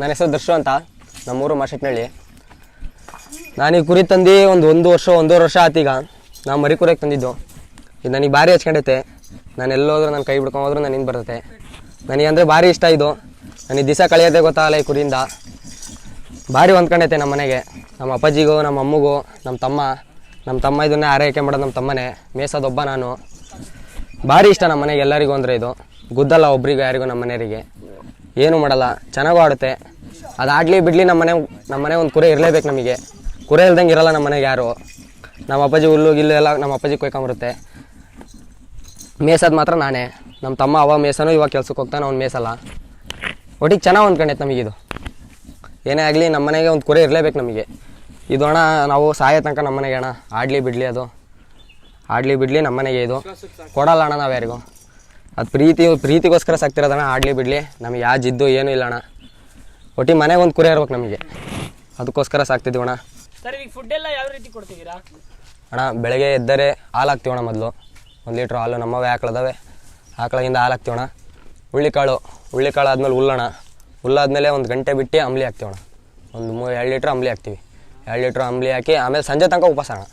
ನನ್ನ ಹೆಸರು ದರ್ಶು ಅಂತ, ನಮ್ಮೂರು ಮಾರ್ಷಟ್ನಳ್ಳಿ ನಾನು ಈ ಕುರಿ ತಂದು ಒಂದು ಒಂದು ವರ್ಷ, ಒಂದೂವರೆ ವರ್ಷ ಆತೀಗ ನಾನು ಮರಿ ಕುರಿಯಕ್ಕೆ ತಂದಿದ್ದು. ಇದು ನನಗೆ ಭಾರಿ ಹಚ್ಕೊಂಡೈತೆ ನಾನು ಎಲ್ಲೋದ್ರೂ ನನ್ನ ಕೈ ಬಿಡ್ಕೊಂಡ್ರು ನಾನು ಹಿಂದೆ ಬರುತ್ತೆ. ನನಗೆ ಅಂದರೆ ಭಾರಿ ಇಷ್ಟ ಇದು. ನನಗೆ ದಿಸ ಕಳೆಯೋದೇ ಗೊತ್ತಾಗಲ್ಲ ಈ ಕುರಿಯಿಂದ. ಭಾರಿ ಹೊಂದ್ಕೊಂಡೈತೆ ನಮ್ಮ ಮನೆಗೆ. ನಮ್ಮ ಅಪ್ಪಾಜಿಗೂ, ನಮ್ಮ ಅಮ್ಮಗೂ, ನಮ್ಮ ತಮ್ಮ. ನಮ್ಮ ತಮ್ಮ ಇದನ್ನೇ ಆರೈಕೆ ಮಾಡೋದು ನಮ್ಮ ತಮ್ಮನೇ. ಮೇಸೋದೊಬ್ಬ ನಾನು. ಭಾರಿ ಇಷ್ಟ ನಮ್ಮ ಮನೆಗೆ ಎಲ್ಲರಿಗೂ ಅಂದರೆ ಇದು. ಗುದ್ದಲ್ಲ ಒಬ್ರಿಗೂ ಯಾರಿಗೂ ನಮ್ಮ ಮನೆಯವರಿಗೆ. ಏನು ಮಾಡಲ್ಲ. ಚೆನ್ನಾಗೂ ಆಡುತ್ತೆ. ಅದು ಆಡಲಿ ಬಿಡಲಿ ನಮ್ಮ ಮನೆ ನಮ್ಮ ಮನೆ ಒಂದು ಕುರೆ ಇರಲೇಬೇಕು ನಮಗೆ. ಕುರೆ ಇಲ್ದಂಗೆ ಇರಲ್ಲ ನಮ್ಮ ಮನೆಗೆ ಯಾರು. ನಮ್ಮ ಅಪ್ಪಾಜಿ ಹುಲ್ಲು ಗಿಲ್ಲು ಎಲ್ಲ ನಮ್ಮ ಅಪ್ಪಾಜಿ ಕೊಯ್ಕೊಂಬರುತ್ತೆ. ಮೇಸೋದು ಮಾತ್ರ ನಾನೇ. ನಮ್ಮ ತಮ್ಮ ಅವ ಮೇಸನು ಇವಾಗ ಕೆಲ್ಸಕ್ಕೆ ಹೋಗ್ತಾನೆ, ಅವ್ನು ಮೇಸಲ್ಲ. ಒಟ್ಟಿಗೆ ಚೆನ್ನಾಗಿ ಹೊಂದ್ಕೊಂಡೈತೆ ನಮಗಿದು ಏನೇ ಆಗಲಿ ನಮ್ಮ ಮನೆಗೆ ಒಂದು ಕುರೆ ಇರಲೇಬೇಕು ನಮಗೆ. ಇದು ಅಣ್ಣ, ನಾವು ಸಾಯೋ ತನಕ ನಮ್ಮ ಮನೆಗೆ ಅಣ್ಣ. ಆಡಲಿ ಬಿಡಲಿ ಅದು. ಆಡಲಿ ಬಿಡಲಿ ನಮ್ಮ ಮನೆಗೆ ಇದು. ಕೊಡಲ್ಲ ಅಣ್ಣ ನಾವು ಯಾರಿಗೂ. ಅದು ಪ್ರೀತಿ ಪ್ರೀತಿಗೋಸ್ಕರ ಸಾಕ್ತಿರೋದಣ್ಣ ಆಡಲಿ ಬಿಡಲಿ. ನಮಗೆ ಯಾವ ಜಿದ್ದು ಏನೂ ಇಲ್ಲ ಅಣ್ಣ. ಒಟ್ಟಿಗೆ ಮನೆಗೆ ಒಂದು ಕುರಿ ಇರ್ಬೇಕು ನಮಗೆ. ಅದಕ್ಕೋಸ್ಕರ ಸಾಕ್ತಿದ್ದೀವಿ ಅಣ್ಣ. ಸರ್ ಈಗ ಫುಡ್ ಎಲ್ಲ ಯಾವ ರೀತಿ ಕೊಡ್ತಿದ್ದೀರಾ? ಅಣ್ಣ ಬೆಳಗ್ಗೆ ಎದ್ದರೆ ಹಾಲು ಹಾಕ್ತೀವಣ್ಣ ಮೊದಲು. ಒಂದು ಲೀಟ್ರ್ ಹಾಲು ನಮ್ಮವೇ ಆಕಳದವೆ ಆಕಳಿಂದ ಹಾಲು ಹಾಕ್ತೀವಣ್ಣ ಹುಳ್ಳಿಕಾಳು ಹುಳ್ಳಿಕಾಳು ಆದಮೇಲೆ ಹುಲ್ಲಣ್ಣ ಹುಲ್ಲಾದ್ಮೇಲೆ ಒಂದು ಗಂಟೆ ಬಿಟ್ಟು ಅಂಬ್ಲಿ ಹಾಕ್ತೀವಣ್ಣ ಒಂದು ಮೂರು ಎರಡು ಲೀಟ್ರ್ ಅಂಬ್ಲಿ ಹಾಕ್ತೀವಿ. ಎರಡು ಲೀಟ್ರ್ ಅಂಬ್ಲಿ ಹಾಕಿ ಆಮೇಲೆ ಸಂಜೆ ತನಕ ಉಪವಾಸ ಅಣ್ಣ.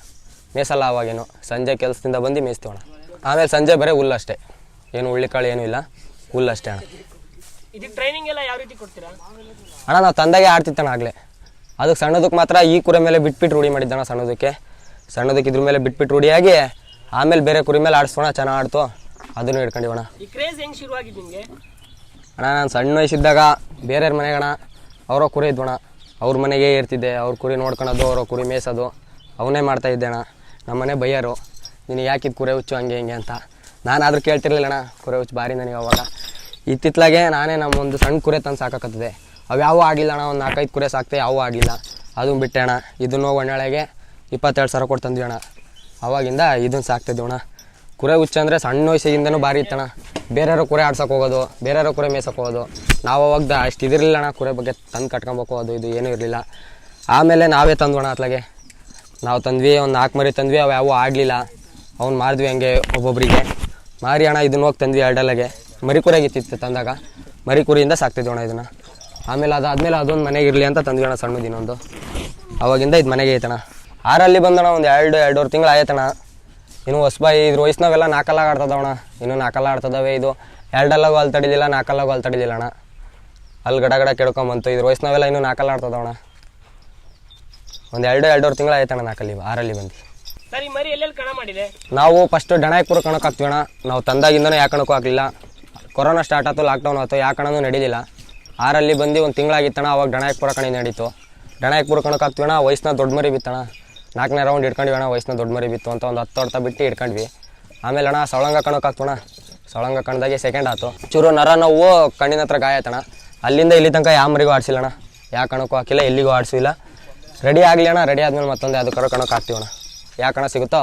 ಮೇಸಲ್ಲ ಆವಾಗೇನು. ಸಂಜೆ ಕೆಲಸದಿಂದ ಬಂದು ಮೇಯಿಸ್ತೀವಣ್ಣ ಆಮೇಲೆ ಸಂಜೆ ಬರೀ ಹುಲ್ಲಷ್ಟೇ ಏನು ಹುಳ್ಳಿಕಾಳು ಏನೂ ಇಲ್ಲ. ಹುಲ್ಲಷ್ಟೇ ಅಣ್ಣ. ಇದಕ್ಕೆ ಟ್ರೈನಿಂಗ್ ಎಲ್ಲ ಯಾವ ರೀತಿ ಕೊಡ್ತೀರಾ? ಅಣ್ಣ ನಾವು ತಂದಾಗೆ ಆಡ್ತಿತ್ತಣ್ಣ ಆಗಲೇ. ಅದಕ್ಕೆ ಸಣ್ಣದಕ್ಕೆ ಮಾತ್ರ ಈ ಕುರಿ ಮೇಲೆ ಬಿಟ್ಬಿಟ್ಟು ರೂಢಿ ಮಾಡಿದ್ದಣ್ಣ ಸಣ್ಣದಕ್ಕೆ. ಸಣ್ಣದಕ್ಕೆ ಇದ್ರ ಮೇಲೆ ಬಿಟ್ಬಿಟ್ಟು ರೂಢಿಯಾಗಿ ಆಮೇಲೆ ಬೇರೆ ಕುರಿ ಮೇಲೆ ಆಡಿಸೋಣ ಚೆನ್ನಾಗಿ ಆಡ್ತು ಅದನ್ನು ಹಿಡ್ಕೊಂಡಿವಣ ಈ ಕ್ರೇಜ್ ಹೆಂಗ್ ಶುರುವಾಗಿದ್ದು ನಿಮಗೆ? ಅಣ್ಣ ನಾನು ಸಣ್ಣ ವಯಸ್ಸಿದ್ದಾಗ ಬೇರೆಯವ್ರ ಮನೆಗೆ ಅಣ್ಣ ಅವರ ಕುರಿ ಇದ್ವಣ ಅವ್ರ ಮನೆಗೆ ಇರ್ತಿದ್ದೆ ಅವ್ರ ಕುರಿ ನೋಡ್ಕೊಳೋದು ಅವರ ಕುರಿ ಮೇಯ್ಸೋದು. ಅವನೇ ಮಾಡ್ತಾ ಇದ್ದೆ ಅಣ್ಣ. ನಮ್ಮ ಮನೆ ಬೈಯರು ನಿನಗೆ ಯಾಕಿದ್ದು ಕುರೆ ಹುಚ್ಚು ಹಂಗೆ ಹಿಂಗೆ ಅಂತ. ನಾನು ಕೇಳ್ತಿರ್ಲಿಲ್ಲಣ್ಣ ಕೇಳ್ತಿರ್ಲಿಲ್ಲ ಅಣ್ಣ ಕುರೆ ಹುಚ್ಚು ಭಾರಿ ನನಗೆ ಅವಾಗ. ಇತ್ತಿತ್ಲಾಗೆ ನಾನೇ ನಮ್ಮ ಒಂದು ಸಣ್ಣ ಕುರೆ ತಂದು ಸಾಕಾಕತ್ತದೆ. ಅವು ಯಾವ ಆಗಿಲ್ಲ ಅಣ್ಣ, ಒಂದು ನಾಲ್ಕೈದು ಕುರೆ ಸಾಕ್ತೆ ಯಾವೂ ಆಗಿಲ್ಲ. ಅದನ್ನು ಬಿಟ್ಟೆ ಅಣ್ಣ, ಇದನ್ನು ಒಣ್ಣೆಳೆಗೆ ಇಪ್ಪತ್ತೆರಡು ಸಾವಿರ ಕೊಟ್ಟು ತಂದ್ವಿ ಅಣ್ಣ. ಅವಾಗಿಂದ ಇದನ್ನು ಸಾಕ್ತಿದ್ವಿ ಅಣ್ಣ. ಕುರೆ ಹುಚ್ಚ ಅಂದರೆ ಸಣ್ಣ ವಯಸ್ಸಿಗಿಂದನೂ ಭಾರಿ ಇತ್ತಣ್ಣ. ಬೇರೆಯವ್ರ ಕುರೆ ಆಡ್ಸಕ್ಕೆ ಹೋಗೋದು, ಬೇರೆಯವ್ರ ಕುರೆ ಮೇಯ್ಸಕ್ಕೆ ಹೋಗೋದು. ನಾವು ಅವಾಗ ಅಷ್ಟು ಇದಿರಲಿಲ್ಲ ಅಣ್ಣ ಕುರೆ ಬಗ್ಗೆ ತಂದು ಕಟ್ಕೊಬೇಕು ಅದು ಇದು ಏನೂ ಇರಲಿಲ್ಲ. ಆಮೇಲೆ ನಾವೇ ತಂದ್ವಣ ಅತ್ಲಾಗೆ. ನಾವು ತಂದ್ವಿ, ಒಂದು ನಾಲ್ಕು ಮರಿ ತಂದ್ವಿ, ಅವು ಯಾವೂ ಆಗಲಿಲ್ಲ. ಅವ್ನು ಮಾರಿದ್ವಿ ಹಂಗೆ ಒಬ್ಬೊಬ್ಬರಿಗೆ ಮಾರಿ ಅಣ್ಣ ಇದನ್ನ ಹೋಗಿ ತಂದ್ವಿ ಎರಡಲ್ಲಾಗೆ. ಮರಿ ಕುರಿಯಾಗಿತ್ತಿತ್ತು ತಂದಾಗ. ಮರಿ ಕುರಿಯಿಂದ ಸಾಕ್ತಿದ್ವಿ ಅಣ್ಣ ಇದನ್ನು. ಆಮೇಲೆ ಅದಾದ್ಮೇಲೆ ಅದೊಂದು ಮನೆಗೆ ಇರಲಿ ಅಂತ ತಂದ್ವಿ ಅಣ್ಣ ಸಣ್ಣದು ಇನ್ನೊಂದು ಅವಾಗಿಂದ ಇದು ಮನೆಗೆ ಐತಣ್ಣ. ಆರಲ್ಲಿ ಬಂದಣ ಒಂದು ಎರಡು ಎರಡೂವರೆ ತಿಂಗಳು ಆಯ್ತಣ ಇನ್ನು ಹೊಸ್ಬಾಯಿ ಇದ್ರ ವಯಸ್ಸಿನವೆಲ್ಲ ನಾಲ್ಕಲ್ಲಾಗ ಆಡ್ತದವಣ ಇನ್ನು ನಾಲ್ಕಲ್ಲ ಆಡ್ತದವೆ ಇದು. ಎರಡಲ್ಲಾಗೂ ಅಲ್ಲಿ ತಡಿಲಿಲ್ಲ ನಾಲ್ಕಲ್ಲಾಗೂ ಅಲ್ಲಿ ತಡಿಲಿಲ್ಲ ಅಣ್ಣ. ಅಲ್ಲಿ ಗಡ ಗಡ ಕೆಡ್ಕೊಂಬಂತು. ಇದ್ರ ವಯಸ್ಸಿನವೆಲ್ಲ ಇನ್ನೂ ನಾಲ್ಕಲ್ಲ ಆಡ್ತದವಣ ಒಂದು ಎರಡು ಎರಡೂವರೆ ತಿಂಗಳು ಆಯ್ತಣ್ಣ ನಾಲ್ಕಲ್ಲಿ ಆರಲ್ಲಿ ಬಂದು. ಸರ್ ಈ ಮರಿ ಎಲ್ಲೆಲ್ಲಿ ಕಣ ಮಾಡಿದೆ? ನಾವು ಫಸ್ಟ್ ಡಣಾಯಕ್ಪುರ ಕಣಕ್ಕೆ ಹಾಕ್ತೀವಿ ಅಣ್ಣ. ನಾವು ತಂದಾಗಿಂದನೂ ಯಾಕೆ ಕಣಕ್ಕೂ ಹಾಕಲಿಲ್ಲ. ಕೊರೋನಾ ಸ್ಟಾರ್ಟ್ ಆಯ್ತು ಲಾಕ್ಡೌನ್ ಆಯ್ತು ಯಾವ ಕಣನೂ ನಡೀಲಿಲ್ಲ. ಆರಲ್ಲಿ ಬಂದು ಒಂದು ತಿಂಗಳಾಗಿತ್ತಣ ಅವಾಗ ಡಣಾಯಕಪುರ ಕಣಿ ನಡೀತು. ಡಣಾಯಕಪುರ ಕಣಕ್ಕೆ ಹಾಕ್ತೀವಿ ಅಣ್ಣ ವಯಸ್ಸಿನ ದೊಡ್ಡ ಮರಿ ಬಿತ್ತಣ್ಣ. ನಾಲ್ಕನೇ ರೌಂಡ್ ಹಿಡ್ಕೊಂಡ್ವಿ ಅಣ್ಣ ವಯಸ್ಸಿನ ದೊಡ್ಡ ಮರಿ ಬಿತ್ತು ಅಂತ ಒಂದು ಹತ್ತು ಹೊಡ್ತಾ ಬಿಟ್ಟು ಇಟ್ಕೊಂಡ್ವಿ ಆಮೇಲೆ ಅಣ್ಣ ಸೊಳಂಗ ಕಣಕ್ಕೆ ಹಾಕ್ತೋಣ ಸೊಳಂಗ ಕಣದಾಗೆ ಸೆಕೆಂಡ್ ಆಯ್ತು. ಚೂರು ನರ ನೋವು ಕಣ್ಣಿನ ಹತ್ರ ಗಾಯ ಆಯ್ತಣ ಅಲ್ಲಿಂದ ಇಲ್ಲಿ ತನಕ ಯಾವ ಮರಿಗೂ ಆಡಿಸಿಲ್ಲಣ್ಣ ಯಾವ ಕಣಕ್ಕೂ ಹಾಕಿಲ್ಲ ಎಲ್ಲಿಗೂ ಆಡಿಸಿಲ್ಲ. ರೆಡಿ ಆಗಲಿ ಅಣ್ಣ ರೆಡಿ ಆದ್ಮೇಲೆ ಮತ್ತೊಂದು ಅದು ಕರೋ ಕಣಕ್ಕೆ ಹಾಕ್ತೀವಿ ಅಣ್ಣ. ಯಾವ ಕಣ ಸಿಗುತ್ತೋ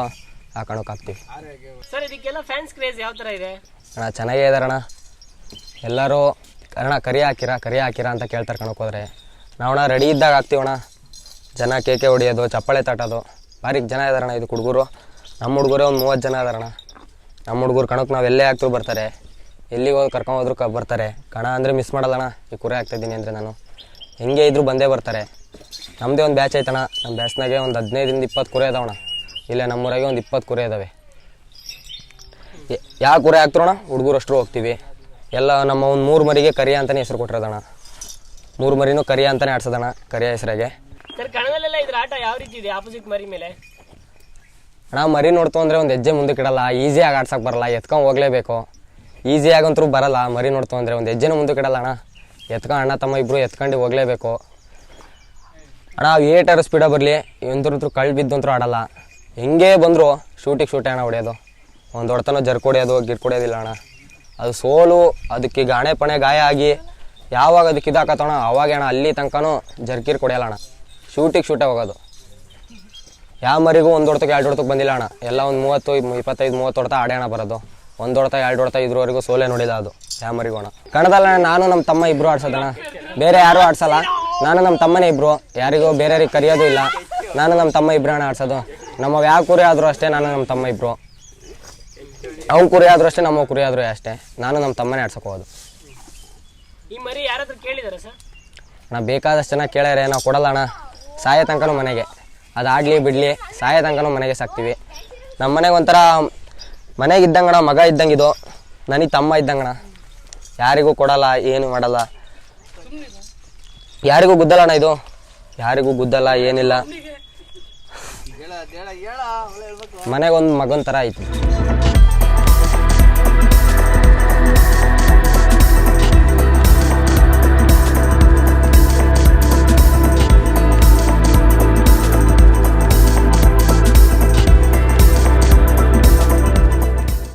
ಆ ಕಣಕ್ಕೆ ಹಾಕ್ತೀವಿ. ಸರ್ ಇದಕ್ಕೆಲ್ಲ ಫ್ಯಾನ್ಸ್ ಕ್ರೇಜ್ ಯಾವ ಥರ ಇದೆ? ಅಣ್ಣ ಚೆನ್ನಾಗೇ ಇದಾರಣ್ಣ ಎಲ್ಲರೂ, ಅಣ್ಣ, ಕರಿ ಹಾಕಿರ, ಕರಿ ಹಾಕಿರಾ ಅಂತ ಕೇಳ್ತಾರೆ ಕಣಕ್ಕೆ ಹೋದ್ರೆ. ಅಣ್ಣ ರೆಡಿ ಇದ್ದಾಗ ಹಾಕ್ತೀವಣ್ಣ ಜನ ಕೇಕೆ ಹೊಡಿಯೋದು, ಚಪ್ಪಾಳೆ ತಟ್ಟೋದು ಭಾರಿ ಜನ ಇದಾರಣ್ಣ ಇದು ಹುಡುಗರು ನಮ್ಮ ಹುಡುಗರೇ ಒಂದು ಮೂವತ್ತು ಜನ ಇದಾರಣ್ಣ ನಮ್ಮ ಹುಡುಗರು ಕಣಕ್ಕೆ ನಾವು ಎಲ್ಲೇ ಹಾಕ್ತೀವಿ ಬರ್ತಾರೆ. ಎಲ್ಲಿಗೆ ಹೋಗಿ ಕರ್ಕೊಂಡೋದ್ರು ಕ ಬರ್ತಾರೆ. ಕಣ ಅಂದರೆ ಮಿಸ್ ಮಾಡಲ್ಲಣ್ಣ ಈ ಕುರೆ ಹಾಕ್ತಾಯಿದ್ದೀನಿ ಅಂದರೆ ನಾನು. ಹೆಂಗೆ ಇದ್ರೂ ಬಂದೇ ಬರ್ತಾರೆ. ನಮ್ಮದೇ ಒಂದು ಬ್ಯಾಚ್ ಐತಣ್ಣ ನಮ್ಮ ಬ್ಯಾಚ್ನಾಗೆ ಒಂದು ಹದಿನೈದರಿಂದ ಇಪ್ಪತ್ತು ಕುರೆ ಇದಾವಣ್ಣ ಇಲ್ಲೇ ನಮ್ಮೂರಾಗೆ ಒಂದು ಇಪ್ಪತ್ತು ಕುರೆ ಇದ್ದಾವೆ ಯಾವ ಕುರೆ ಹಾಕ್ತಾರಣ ಹುಡುಗರು ಅಷ್ಟರು ಹೋಗ್ತೀವಿ. ಎಲ್ಲ ನಮ್ಮ ಒಂದು ಮೂರು ಮರಿಗೆ ಕರಿಯ ಅಂತಲೇ ಹೆಸರು ಕೊಟ್ಟಿರೋದಣ್ಣ. ಮೂರು ಮರಿನೂ ಕರಿಯ ಅಂತಲೇ ಆಡ್ಸೋದಣ್ಣ ಕರಿಯ ಹೆಸರಾಗೆ. ಸರ್ ಕಣದಲ್ಲೆಲ್ಲ ಇದ್ರ ಆಟ ಯಾವ ರೀತಿ ಇದೆ ಆಪೋಸಿಟ್ ಮರಿ ಮೇಲೆ? ಅಣ್ಣ ಮರಿ ನೋಡ್ತು ಅಂದರೆ ಒಂದು ಹೆಜ್ಜೆ ಮುಂದಕ್ಕೆ ಇಡಲ್ಲ ಈಸಿಯಾಗಿ ಆಡ್ಸೋಕೆ ಬರಲ್ಲ ಎತ್ಕೊಂಡು ಹೋಗಲೇಬೇಕು. ಈಸಿಯಾಗಂತೂ ಬರಲ್ಲ ಮರಿ ನೋಡ್ತು ಅಂದರೆ ಒಂದು ಹೆಜ್ಜೆನೂ ಮುಂದಕ್ಕೆ ಇಡಲ್ಲ ಅಣ್ಣ. ಎತ್ಕೊಂಡು ಅಣ್ಣ ತಮ್ಮ ಇಬ್ಬರು ಎತ್ಕೊಂಡು ಹೋಗಲೇಬೇಕು. ಅಣ್ಣ ಏಟರ್ ಸ್ಪೀಡ ಬರಲಿ ಎಂದ್ರೂ ಕಳ್ಳು ಬಿದ್ದಂತೂ ಆಡಲ್ಲ. ಹೆಂಗೆ ಬಂದರೂ ಶೂಟಿಗೆ ಶೂಟೇ ಅಣ್ಣ ಹೊಡೆಯೋದು. ಒಂದು ಹೊಡ್ತನ ಜರ್ಕ್ ಹೊಡೆಯೋದು ಗಿರ್ ಹೊಡೆಯೋದಿಲ್ಲ ಅಣ್ಣ. ಅದು ಸೋಲು, ಅದಕ್ಕೆ ಗಾಣೆ ಪಣೆ ಗಾಯ ಆಗಿ, ಯಾವಾಗ ಅದಕ್ಕೆ ಇದಾಕತ್ತೋಣ ಅವಾಗ ಅಣ್ಣ ಅಲ್ಲಿ ತನಕನೂ ಜರ್ಕಿರ್ ಕೊಡೆಯಲ್ಲ ಅಣ್ಣ ಶೂಟಿಗೆ ಶೂಟೇ ಹೋಗೋದು ಯಾವ ಮರಿಗೂ ಒಂದು ಹೊಡ್ತಕ್ಕೆ ಎರಡು ಹೊಡ್ತಕ್ಕೆ ಬಂದಿಲ್ಲ ಅಣ್ಣ ಎಲ್ಲ ಒಂದು ಮೂವತ್ತು ಇಪ್- ಇಪ್ಪತ್ತೈದು, ಮೂವತ್ತು ಹೊಡ್ತಾ ಆಡೋಣ ಬರೋದು. ಒಂದು ಹೊಡ್ತಾ, ಎರಡು ಹೊಡ್ತಾ ಇದ್ರವರೆಗೂ ಸೋಲೆ ನೋಡಿದ ಅದು, ಯಾವ ಮರಿಗೂ ಅಣ್ಣ. ಕಣದಲ್ಲ ನಾನು ನಮ್ಮ ತಮ್ಮ ಇಬ್ಬರು ಆಡ್ಸೋದಣ್ಣ. ಬೇರೆ ಯಾರೂ ಆಡ್ಸಲ್ಲ. ನಾನು ನಮ್ಮ ತಮ್ಮನೇ ಇಬ್ಬರು ಯಾರಿಗೂ ಬೇರೆಯವ್ರಿಗೆ ಕರೆಯೋದು ಇಲ್ಲ. ನಾನು ನಮ್ಮ ತಮ್ಮ ಇಬ್ಬರು ಅಣ್ಣ ಆಡ್ಸೋದು. ನಮ್ಮ ಯಾವ ಕುರಿ ಆದರೂ ಅಷ್ಟೇ ನಾನು ನಮ್ಮ ತಮ್ಮ ಇಬ್ಬರು ಅವ್ನ ಕುರಿ ಆದರೂ ಅಷ್ಟೇ ನಮ್ಮ ಕುರಿ ಆದರೂ ಅಷ್ಟೇ. ನಾನು ನಮ್ಮ ತಮ್ಮನೇ ಆಡ್ಸಕ್ಕೆ ಹೋಗೋದು. ಈ ಮರಿ ಯಾರಾದ್ರೂ ಕೇಳಿದಾರ ಸರ್? ಅಣ್ಣ ಬೇಕಾದಷ್ಟು ಜನ ಕೇಳ್ಯಾರೆ ನಾವು ಕೊಡಲ್ಲ ಅಣ್ಣ. ಸಾಯೋ ತನಕನೂ ಮನೆಗೆ. ಅದು ಆಡಲಿ ಬಿಡಲಿ ಸಾಯೋ ತನಕನೂ ಮನೆಗೆ ಸಾಕ್ತೀವಿ. ನಮ್ಮ ಮನೆಗೆ ಒಂಥರ ಮನೆಗೆ ಇದ್ದಂಗಣ ಮಗ ಇದ್ದಂಗಿದು ನನಗೆ ತಮ್ಮ ಇದ್ದಂಗಣ ಯಾರಿಗೂ ಕೊಡಲ್ಲ ಏನು ಮಾಡಲ್ಲ. ಯಾರಿಗೂ ಗುದ್ದಲ್ಲ ಅಣ್ಣ ಇದು. ಯಾರಿಗೂ ಗುದ್ದಲ್ಲ ಏನಿಲ್ಲ. ಮನೆಗೊಂದು ಒಂದು ಮಗನ ಥರ ಐತಿ.